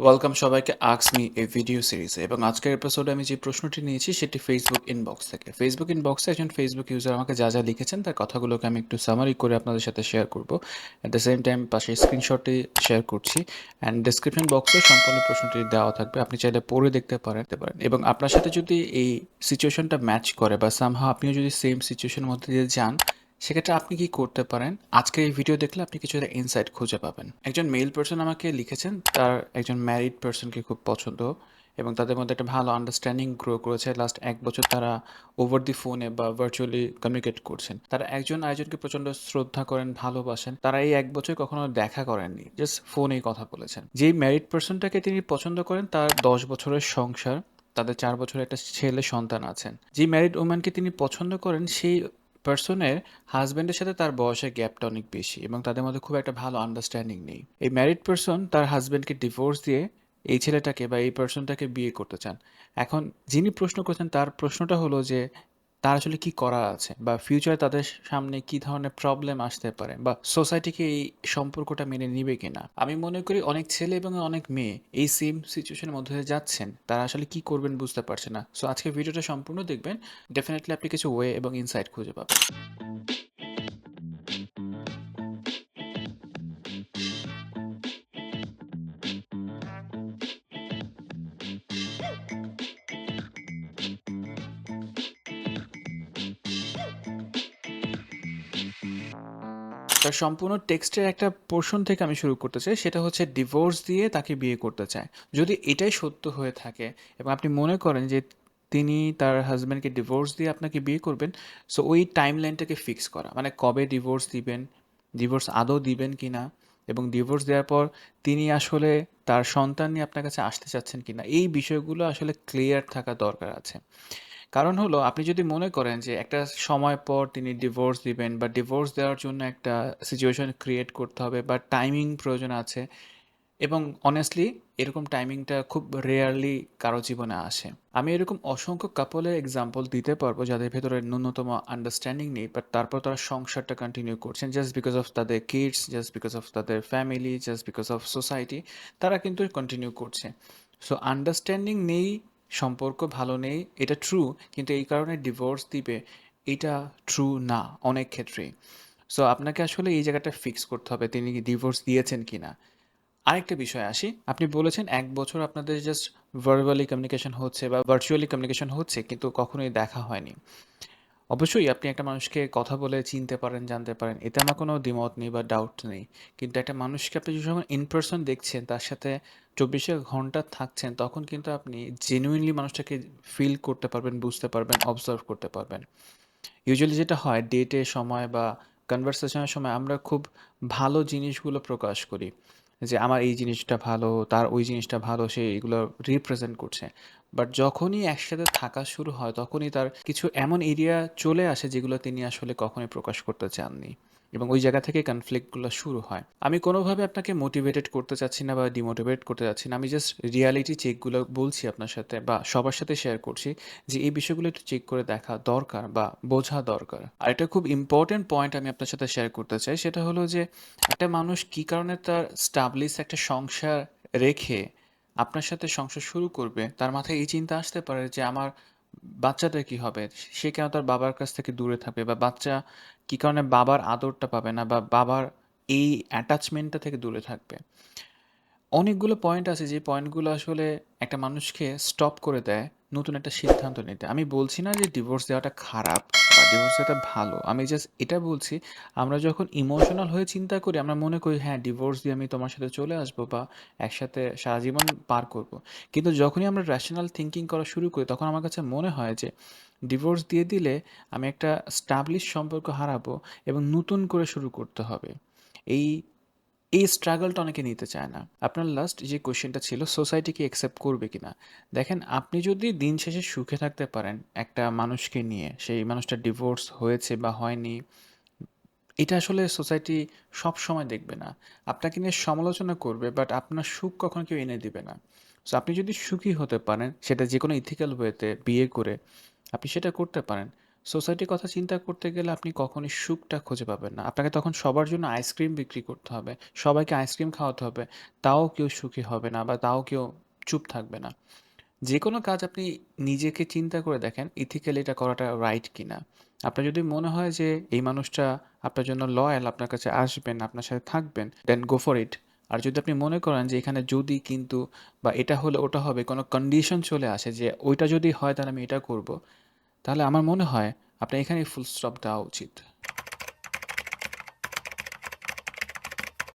Welcome সবাইকে আক্স me এই video সিরিজে এবং আজকের এপিসোডে আমি যে প্রশ্নটি নিয়েছি, সেটি ফেসবুক ইনবক্স থেকে। ফেসবুক ইনবক্সে একজন ফেসবুক ইউজার আমাকে যা যা লিখেছেন, তার কথাগুলোকে আমি একটু সামারি করে আপনাদের সাথে শেয়ার করব। অ্যাট দ্য সেম টাইম পাশে স্ক্রিনশটটি শেয়ার করছি। অ্যান্ড ডিসক্রিপশন বক্সে সম্পূর্ণ প্রশ্নটি দেওয়া থাকবে। আপনি চাইলে পড়ে দেখতে পারেন পারেন। এবং আপনার সাথে যদি এই সিচুয়েশনটা ম্যাচ করে বা সামহা আপনিও যদি সেম সিচুয়েশনের মধ্যে দিয়ে যান সেক্ষেত্রে আপনি কি করতে পারেন? আজকের এই ভিডিও দেখলে আপনি কিছুটা ইনসাইট খুঁজে পাবেন। একজন মেল পার্সন আমাকে লিখেছেন, তার একজন ম্যারিড পার্সনকে খুব পছন্দ এবং তাদের মধ্যে একটা ভালো আন্ডারস্ট্যান্ডিং গ্রো করেছে। লাস্ট এক বছর তারা ওভার দি ফোনে বা ভার্চুয়ালি কমিউনিকেট করছেন। তারা একজন আয়োজনকে প্রচণ্ড শ্রদ্ধা করেন, ভালোবাসেন। তারা এই এক বছর কখনো দেখা করেননি জাস্ট ফোনেই কথা বলেছেন। যেই ম্যারিড পার্সনটাকে তিনি পছন্দ করেন, তার দশ বছরের সংসার, তাদের চার বছরের একটা ছেলে সন্তান আছেন। যে ম্যারিড ওম্যানকে তিনি পছন্দ করেন, সেই পার্সনের হাজব্যান্ডের সাথে তার বয়সের গ্যাপটা অনেক বেশি এবং তাদের মধ্যে খুব একটা ভালো আন্ডারস্ট্যান্ডিং নেই। এই ম্যারিড পার্সন তার হাজব্যান্ডকে ডিভোর্স দিয়ে এই ছেলেটাকে বা এই পার্সনটাকে বিয়ে করতে চান। এখন যিনি প্রশ্ন করছেন তার প্রশ্নটা হলো যে তার আসলে কি করা আছে? বা ফিউচারে তাদের সামনে কি ধরনের প্রবলেম আসতে পারে? বা সোসাইটিকে এই সম্পর্কটা মেনে নিবে কিনা? আমি মনে করি অনেক ছেলে এবং অনেক মেয়ে এই সেম সিচুয়েশনের মধ্যে দিয়ে যাচ্ছেন। তারা আসলে কি করবেন বুঝতে পারছে না। সো আজকে ভিডিওটা সম্পূর্ণ দেখবেন। ডেফিনেটলি আপনি কিছু ওয়ে এবং ইনসাইট খুঁজে পাবেন। তার সম্পূর্ণ টেক্সটের একটা পোর্শন থেকে আমি শুরু করতে চাই, সেটা হচ্ছে ডিভোর্স দিয়ে তাকে বিয়ে করতে চায়। যদি এটাই সত্য হয়ে থাকে এবং আপনি মনে করেন যে তিনি তার হাজব্যান্ডকে ডিভোর্স দিয়ে আপনাকে বিয়ে করবেন সো ওই টাইম লাইনটাকে ফিক্স করা। মানে কবে ডিভোর্স দিবেন ডিভোর্স আদৌ দিবেন কি না, এবং ডিভোর্স দেওয়ার পর তিনি আসলে তার সন্তান নিয়ে আপনার কাছে আসতে চাচ্ছেন কি না, এই বিষয়গুলো আসলে ক্লিয়ার থাকা দরকার আছে। কারণ হলো, আপনি যদি মনে করেন যে একটা সময় পর তিনি ডিভোর্স দিবেন বা ডিভোর্স দেওয়ার জন্য একটা সিচুয়েশন ক্রিয়েট করতে হবে বা টাইমিং প্রয়োজন আছে এবং অনেস্টলি এরকম টাইমিংটা খুব রেয়ারলি কারও জীবনে আসে। আমি এরকম অসংখ্য কাপলের এক্সাম্পল দিতে পারব যাদের ভেতরে ন্যূনতম আন্ডারস্ট্যান্ডিং নেই বাট তারপর তারা সংসারটা কন্টিনিউ করছেন জাস্ট বিকজ অফ তাদের কিডস জাস্ট বিকজ অফ তাদের family just because of society তারা কিন্তু কন্টিনিউ করছে। সো আন্ডারস্ট্যান্ডিং নেই সম্পর্ক ভালো নেই, এটা ট্রু কিন্তু এই কারণে ডিভোর্স দিবে, এটা ট্রু না, অনেক ক্ষেত্রেই। সো আপনাকে আসলে এই জায়গাটা ফিক্স করতে হবে, তিনি ডিভোর্স দিয়েছেন কি না আরেকটা বিষয় আসি, আপনি বলেছেন এক বছর আপনাদের জাস্ট ভার্বালি কমিউনিকেশন হচ্ছে বা ভার্চুয়ালি কমিউনিকেশন হচ্ছে, কিন্তু কখনোই দেখা হয়নি। অবশ্যই আপনি একটা মানুষকে কথা বলে চিনতে পারেন, জানতে পারেন। এতে আমার কোনো দ্বিমত নেই বা ডাউট নেই। কিন্তু একটা মানুষকে আপনি যখন ইন পার্সন দেখছেন, তার সাথে চব্বিশে ঘণ্টা থাকছেন, তখন কিন্তু আপনি জেনুইনলি মানুষটাকে ফিল করতে পারবেন, বুঝতে পারবেন অবজার্ভ করতে পারবেন। ইউজুয়ালি যেটা হয় ডেটে সময় বা কনভারসেশনের সময় আমরা খুব ভালো জিনিসগুলো প্রকাশ করি। যে আমার এই জিনিসটা ভালো, তার ওই জিনিসটা ভালো, সে এগুলো রিপ্রেজেন্ট করছে। বাট যখনই একসাথে থাকা শুরু হয়, তখনই তার কিছু এমন এরিয়া চলে আসে যেগুলো তিনি আসলে কখনোই প্রকাশ করতে চাননি। এবং ওই জায়গা থেকে কনফ্লিক্টগুলো শুরু হয়। আমি কোনোভাবে আপনাকে মোটিভেটেড করতে চাচ্ছি না বা ডিমোটিভেট করতে চাচ্ছি না, আমি জাস্ট রিয়ালিটি চেকগুলো বলছি আপনার সাথে বা সবার সাথে শেয়ার করছি যে এই বিষয়গুলো একটু চেক করে দেখা দরকার বা বোঝা দরকার। আর এটা খুব ইম্পর্টেন্ট পয়েন্ট আমি আপনার সাথে শেয়ার করতে চাই, সেটা হলো যে একটা মানুষ কী কারণে তার স্টাবলিশ একটা সংসার রেখে আপনার সাথে সংসার শুরু করবে, তার মাথায় এই চিন্তা আসতে পারে যে আমার বাচ্চাটা কি হবে? সে কেন তার বাবার কাছ থেকে দূরে থাকবে? বা বাচ্চা কি কারণে বাবার আদরটা পাবে না? বা বাবার এই অ্যাটাচমেন্টটা থেকে দূরে থাকবে? অনেকগুলো পয়েন্ট আছে, যে পয়েন্টগুলো আসলে একটা মানুষকে স্টপ করে দেয়। নতুন একটা সিদ্ধান্ত নিতে। আমি বলছি না যে ডিভোর্স দেওয়াটা খারাপ বা ডিভোর্স দেওয়াটা ভালো। আমি জাস্ট এটা বলছি, আমরা যখন ইমোশনাল হয়ে চিন্তা করি, আমরা মনে করি হ্যাঁ ডিভোর্স দিয়ে আমি তোমার সাথে চলে আসব বা একসাথে সারা জীবন পার করব। কিন্তু যখনই আমরা র্যাশনাল থিঙ্কিং করা শুরু করি, তখন আমার কাছে মনে হয় যে ডিভোর্স দিয়ে দিলে আমি একটা স্টাবলিশ সম্পর্ক হারাবো এবং নতুন করে শুরু করতে হবে। এই এই স্ট্রাগলটা অনেকে নিতে চায় না। আপনার লাস্ট যে কোয়েশ্চেনটা ছিল সোসাইটি কি অ্যাকসেপ্ট করবে কিনা? দেখেন, আপনি যদি দিন শেষে সুখে থাকতে পারেন একটা মানুষকে নিয়ে, সেই মানুষটা ডিভোর্স হয়েছে বা হয়নি, এটা আসলে সোসাইটি সব সময় দেখবে না। আপনাকে নিয়ে সমালোচনা করবে বাট আপনার সুখ কখনো কেউ এনে দিবে না। সো আপনি যদি সুখী হতে পারেন, সেটা যে কোনো ইথিক্যাল ওয়েতে বিয়ে করে, আপনি সেটা করতে পারেন। সোসাইটির কথা চিন্তা করতে গেলে আপনি কখনই সুখটা খুঁজে পাবেন না। আপনাকে তখন সবার জন্য আইসক্রিম বিক্রি করতে হবে। সবাইকে আইসক্রিম খাওয়াতে হবে। তাও কেউ সুখী হবে না বা তাও কেউ চুপ থাকবে না। যেকোনো কাজ আপনি নিজেকে চিন্তা করে দেখেন ইথিক্যালি এটা করাটা রাইট কিনা। আপনার যদি মনে হয় যে এই মানুষটা আপনার জন্য লয়াল, আপনার কাছে আসবেন, আপনার সাথে থাকবেন, দেন গো ফর ইট। আর যদি আপনি মনে করেন যে এখানে যদি কিন্তু বা এটা হলে ওটা হবে কোনো কন্ডিশন চলে আসে যে ওইটা যদি হয় তাহলে আমি এটা করব। তাহলে আমার মনে হয় আপনার এখানে ফুল স্টপ দেওয়া উচিত।